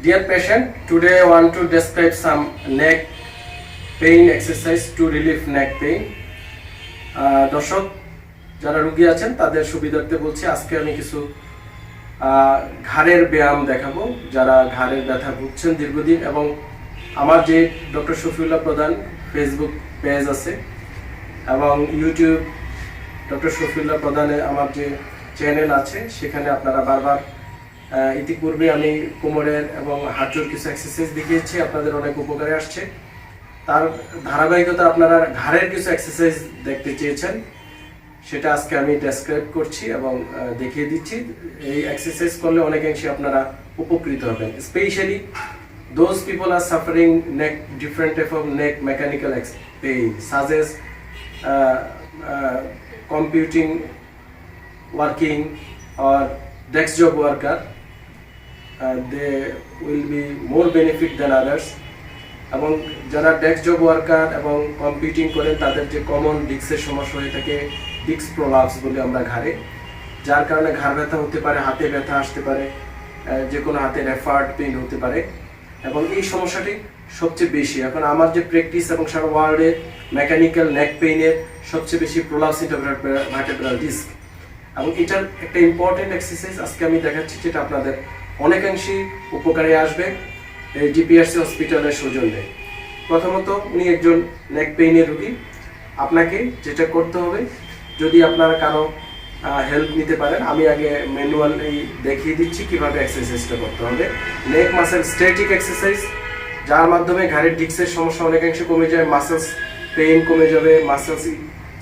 Dear patient, today I want to describe some neck pain exercise to relieve neck pain. আহ, দর্শক যারা রুগী আছেন তাদের সুবিধার্থে বলছি আজকে আমি কিছু আহ, ঘাড়ের ব্যায়াম দেখাবো যারা ঘাড়ের ব্যথা ভুগছেন দীর্ঘদিন এবং আমার যে ডক্টর শফিউল্লাহ প্রধান ফেসবুক পেজ আছে এবং ইউটিউব ডক্টর শফিউল্লাহ প্রধানে আমার যে চ্যানেল আছে সেখানে আপনারা বারবার ইতিপূর্বে আমি কোমরের এবং হাঁটুর কিছু এক্সারসাইজ দেখিয়েছি, আপনাদের অনেক উপকারে আসছে। তার ধারাবাহিকতা আপনারা ঘাড়ের কিছু এক্সারসাইজ দেখতে চেয়েছেন, সেটা আজকে আমি ডেসক্রাইব করছি এবং দেখিয়ে দিচ্ছি। এই এক্সারসাইজ করলে অনেকাংশে আপনারা উপকৃত হবেন। Specially those people are suffering neck different type of neck mechanical pain such as computing working or desk job worker they will be more benefit than others. এবং যারা ডেস্ক জব ওয়ার্কার এবং computing করেন, তাদের যে common ডিস্কের সমস্যা হয়ে থাকে ডিস্ক প্রলাপস বলে আমরা ঘাড়ে। যার কারণে ঘাড় ব্যথা হতে পারে, হাতে ব্যথা আসতে পারে যে কোনো হাতে রেফার্ড পেইন হতে পারে। এবং এই সমস্যাটি সবচেয়ে বেশি। এখন আমার যে প্র্যাকটিস এবং সারা ওয়ার্ল্ডে মেকানিক্যাল নেক পেইনের সবচেয়ে বেশি প্রলাপস ভার্টেব্রাল ডিস্ক এবং এটার একটা ইম্পর্টেন্ট এক্সারসাইজ আজকে আমি দেখাচ্ছি, যেটা আপনাদের অনেকাংশেই উপকারে আসবে এই জিপিআরসি হসপিটালের সৌজন্যে প্রথমত উনি একজন নেক পেইনের রুগী। আপনাকে যেটা করতে হবে, যদি আপনার কারও হেল্প নিতে পারেন, আমি আগে ম্যানুয়াল এই দেখিয়ে দিচ্ছি কীভাবে এক্সারসাইজটা করতে হবে। নেক মাসেল স্ট্যাটিক এক্সারসাইজ, যার মাধ্যমে ঘাড়ের ডিক্সের সমস্যা অনেকাংশে কমে যায়, মাসেলস পেইন কমে যাবে, মাসেলস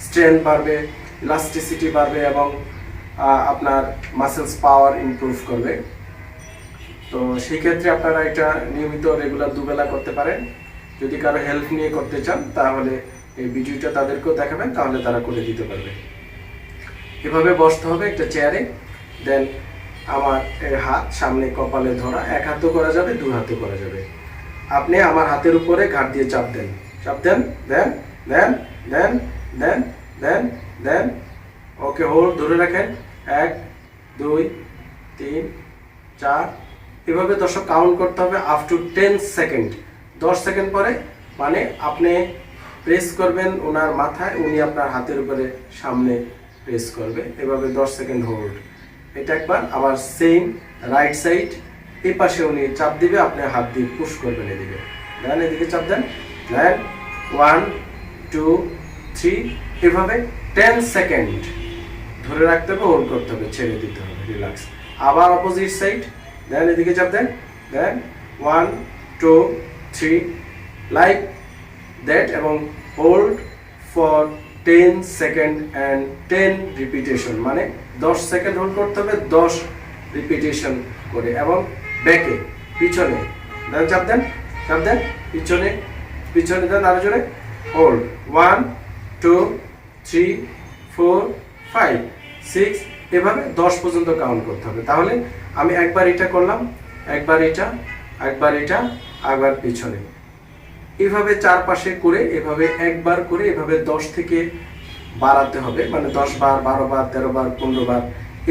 স্ট্রেংথ বাড়বে, ইলাস্টিসিটি বাড়বে এবং আপনার মাসেলস পাওয়ার ইমপ্রুভ করবে। তো সেই ক্ষেত্রে আপনারা এটা নিয়মিত রেগুলার দুবেলা করতে পারেন। যদি কারও হেল্প নিয়ে করতে চান, তাহলে এই ভিডিওটা তাদেরকেও দেখাবেন, তাহলে তারা করে দিতে পারবে। এভাবে বসতে হবে একটা চেয়ারে দেন আমার হাত সামনে কপালে ধরা, এক হাতও করা যাবে, দু হাতও করা যাবে। আপনি আমার হাতের উপরে ঘাট দিয়ে চাপ দেন। চাপ দেন দেন দেন দেন দেন দেন দেন। ওকে হোল্ড ধরে রাখেন। এক, দুই, তিন, চার এভাবে দশক কাউন্ট করতে হবে আপ টু টেন সেকেন্ড দশ সেকেন্ড পরে মানে আপনি প্রেস করবেন ওনার মাথায়, উনি আপনার হাতের উপরে সামনে প্রেস করবে। এভাবে দশ সেকেন্ড হোল্ড এটা একবার আবার সেম রাইট সাইড এই পাশে উনি চাপ দিবে, আপনি হাত দিয়ে পুশ করবেন এদিকে। দেন এদিকে চাপ দেন। দেন ওয়ান টু থ্রি এভাবে টেন সেকেন্ড ধরে রাখতে হবে হোল্ড করতে হবে, ছেড়ে দিতে হবে রিল্যাক্স আবার অপোজিট সাইড দেন এদিকে চাপ দেন দেন one two three like that এবং hold for ten second and ten repetition মানে দশ সেকেন্ড হোল্ড করতে হবে, দশ রিপিটেশন করে এবং ব্যাকে পিছনে দেন চাপ দেন চাপ দেন, পিছনে পিছনে দেন আরও জোরে hold one two three four five six এভাবে দশ পর্যন্ত কাউন্ট করতে হবে। তাহলে আমি একবার এটা করলাম একবার এটা একবার এটা একবার পিছনে। এভাবে চারপাশে করে এভাবে একবার করে এভাবে দশ থেকে বাড়াতে হবে। মানে দশ বার বারো বার তেরো বার পনেরো বার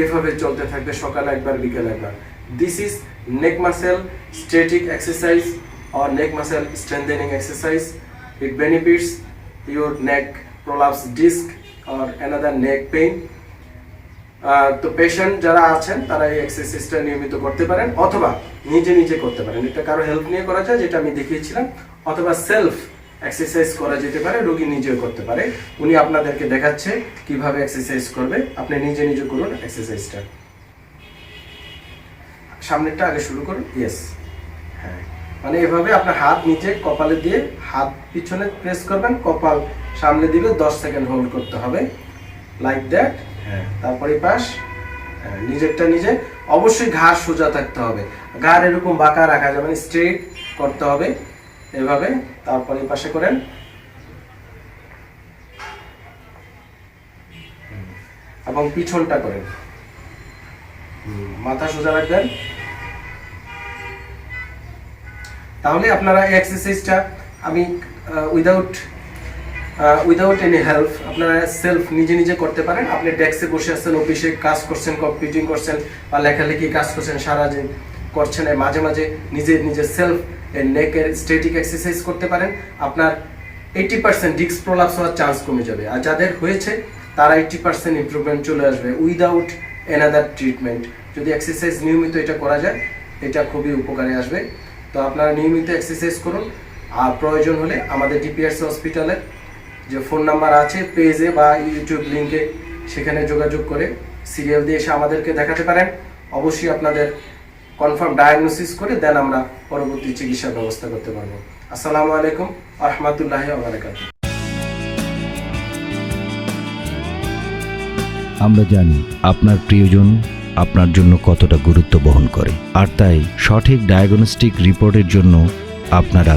এভাবে চলতে থাকবে সকালে একবার বিকেলে একবার। This is neck muscle stretching exercise or neck muscle strengthening exercise. It benefits your neck prolapse or another neck pain. Ah, তো পেশেন্ট যারা আছেন, তারা এই এক্সারসাইজটা নিয়মিত করতে পারেন, অথবা নিজে নিজে করতে পারেন। এটা কারও হেল্প নিয়ে করা যায়, যেটা আমি দেখিয়েছিলাম, অথবা সেলফ এক্সারসাইজ করা যেতে পারে, রোগী নিজেও করতে পারে। উনি আপনাদেরকে দেখাচ্ছে কীভাবে এক্সারসাইজ করবে। আপনি নিজে নিজে করুন এক্সারসাইজটা সামনেরটা আগে শুরু করুন। ইয়েস হ্যাঁ। মানে এভাবে আপনার হাত নিচে, কপালে দিয়ে হাত পিছনে প্রেস করবেন, কপাল সামনে দিলে দশ সেকেন্ড হোল্ড করতে হবে। লাইক দ্যাট তারপরে পাশ হ্যাঁ, নিজেরটা নিজে। অবশ্যই ঘাড় সোজা থাকতে হবে। ঘাড় এরকম বাঁকা রাখা যাবে স্ট্রেট করতে হবে এভাবে। তারপরে পাশে করেন। এবং পিছনটা করেন। মাথা সোজা রাখবেন। তাহলে আপনারা এক্সারসাইজটা আমি উইদাউট উইদাউট এনি হেল্প আপনারা সেলফ নিজে নিজে করতে পারেন। আপনি ডেস্কে বসে আছেন অফিসে কাজ করছেন কম্পিউটিং করছেন, বা লেখালেখি কাজ করছেন, সারাদিন করছেন এর মাঝে মাঝে নিজের নিজের সেলফ নেকের স্টেটিক এক্সারসাইজ করতে পারেন। আপনার এইটি পার্সেন্ট ডিস্ক প্রলাপস হওয়ার চান্স কমে যাবে। আর যাদের হয়েছে, তারা এইটি পার্সেন্ট ইমপ্রুভমেন্ট চলে আসবে উইদাউট এনাদার ট্রিটমেন্ট যদি এক্সারসাইজ নিয়মিত এটা করা যায়, এটা খুবই উপকারে আসবে। তো আপনারা নিয়মিত এক্সারসাইজ করুন। আর প্রয়োজন হলে আমাদের ডিপিআরসি হসপিটালের যে ফোন নাম্বার আছে, পেজে বা ইউটিউব লিঙ্কে সেখানে যোগাযোগ করে সিরিয়াল দিয়ে এসে আমাদেরকে দেখাতে পারেন। অবশ্যই আপনাদের কনফার্ম ডায়াগনোসিস করে দেন আমরা পরবর্তী চিকিৎসার ব্যবস্থা করতে পারব। আসসালামু আলাইকুম রহমতুল্লাহ বারাকাতুহ। আমরা জানি আপনার প্রিয়জন আপনার জন্য কতটা গুরুত্ব বহন করে। আর তাই সঠিক ডায়াগনস্টিক রিপোর্টের জন্য আপনারা